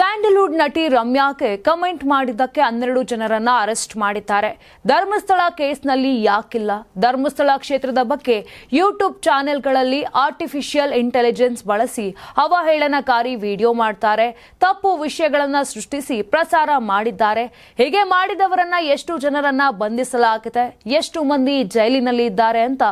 Sandalwood ನಟಿ ರಮ್ಯಾಕ್ಕೆ comment ಮಾಡಿದ್ದಕ್ಕೆ ಹನ್ನೆರಡು ಜನರನ್ನ ಅರೆಸ್ಟ್ ಮಾಡಿದ್ದಾರೆ. ಧರ್ಮಸ್ಥಳ ಕೇಸ್ನಲ್ಲಿ ಯಾಕಿಲ್ಲ? ಧರ್ಮಸ್ಥಳ ಕ್ಷೇತ್ರದ ಬಗ್ಗೆ ಯೂಟ್ಯೂಬ್ ಚಾನೆಲ್ಗಳಲ್ಲಿ ಆರ್ಟಿಫಿಷಿಯಲ್ ಇಂಟೆಲಿಜೆನ್ಸ್ ಬಳಸಿ ಅವಹೇಳನಕಾರಿ ವಿಡಿಯೋ ಮಾಡ್ತಾರೆ. ತಪ್ಪು ವಿಷಯಗಳನ್ನ ಸೃಷ್ಟಿಸಿ ಪ್ರಸಾರ ಮಾಡಿದ್ದಾರೆ. ಹೀಗೆ ಮಾಡಿದವರನ್ನ ಎಷ್ಟು ಜನರನ್ನ ಬಂಧಿಸಲಾಗಿದೆ? ಎಷ್ಟು ಮಂದಿ ಜೈಲಿನಲ್ಲಿ ಇದ್ದಾರೆ ಅಂತ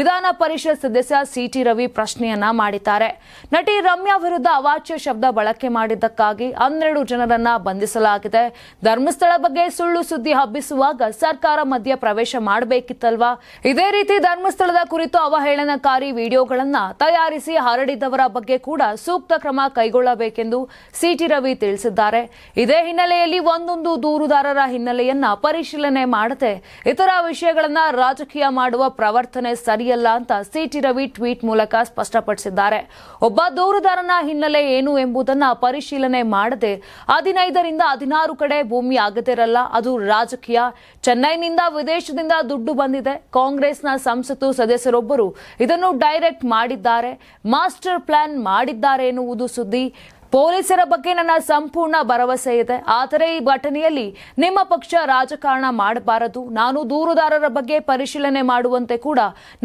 ವಿಧಾನ ಪರಿಷತ್ ಸದಸ್ಯ ಸಿಟಿ ರವಿ ಪ್ರಶ್ನೆಯನ್ನ ಮಾಡಿದ್ದಾರೆ. ನಟಿ ರಮ್ಯಾ ವಿರುದ್ಧ ಅವಾಚ್ಯ ಶಬ್ದ ಬಳಕೆ ಮಾಡಿದ್ದಕ್ಕಾಗಿ ಹನ್ನೆರಡು ಜನರನ್ನ ಬಂಧಿಸಲಾಗಿದೆ. ಧರ್ಮಸ್ಥಳ ಬಗ್ಗೆ ಸುಳ್ಳು ಸುದ್ದಿ ಹಬ್ಬಿಸುವಾಗ ಸರ್ಕಾರ ಮಧ್ಯ ಪ್ರವೇಶ ಮಾಡಬೇಕಿತ್ತಲ್ವಾ? ಇದೇ ರೀತಿ ಧರ್ಮಸ್ಥಳದ ಕುರಿತು ಅವಹೇಳನಕಾರಿ ವಿಡಿಯೋಗಳನ್ನ ತಯಾರಿಸಿ ಹರಡಿದವರ ಬಗ್ಗೆ ಕೂಡ ಸೂಕ್ತ ಕ್ರಮ ಕೈಗೊಳ್ಳಬೇಕೆಂದು ಸಿಟಿ ರವಿ ತಿಳಿಸಿದ್ದಾರೆ. ಇದೇ ಹಿನ್ನೆಲೆಯಲ್ಲಿ ಒಂದೊಂದು ದೂರುದಾರರ ಹಿನ್ನೆಲೆಯನ್ನ ಪರಿಶೀಲನೆ ಮಾಡದೆ ಇತರ ವಿಷಯಗಳನ್ನ ರಾಜಕೀಯ ಮಾಡುವ ಪ್ರವರ್ತನೆ ಸರಿಯಲ್ಲ ಅಂತ ಸಿಟಿ ರವಿ ಟ್ವೀಟ್ ಮೂಲಕ ಸ್ಪಷ್ಟಪಡಿಸಿದ್ದಾರೆ. ಒಬ್ಬ ದೂರುದಾರನ ಹಿನ್ನೆಲೆ ಏನು ಎಂಬುದನ್ನ ಪರಿಶೀಲನೆ ಮಾಡದೆ ಹದಿನೈದರಿಂದ ಹದಿನಾರು ಕಡೆ ಭೂಮಿ ಆಗದಿರಲ್ಲ, ಅದು ರಾಜಕೀಯ. ಚೆನ್ನೈನಿಂದ ವಿದೇಶದಿಂದ ದುಡ್ಡು ಬಂದಿದೆ. ಕಾಂಗ್ರೆಸ್ನ ಸಂಸತ್ತು ಸದಸ್ಯರೊಬ್ಬರು ಇದನ್ನು ಡೈರೆಕ್ಟ್ ಮಾಡಿದ್ದಾರೆ. ಮಾಸ್ಟರ್ ಪ್ಲಾನ್ ಮಾಡಿದ್ದಾರೆ ಎನ್ನುವುದು ಸುದ್ದಿ. ಪೊಲೀಸರ ಬಗ್ಗೆ ನನ್ನ ಸಂಪೂರ್ಣ ಭರವಸೆ ಇದೆ. ಆದರೆ ಈ ಘಟನೆಯಲ್ಲಿ ನಿಮ್ಮ ಪಕ್ಷ ರಾಜಕಾರಣ ಮಾಡಬಾರದು. ನಾನು ದೂರುದಾರರ ಬಗ್ಗೆ ಪರಿಶೀಲನೆ ಮಾಡುವಂತೆ ಕೂಡ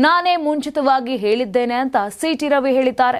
ನಾನೇ ಮುಂಚಿತವಾಗಿ ಹೇಳಿದ್ದೇನೆ ಅಂತ ಸಿಟಿ ರವಿ ಹೇಳಿದ್ದಾರೆ.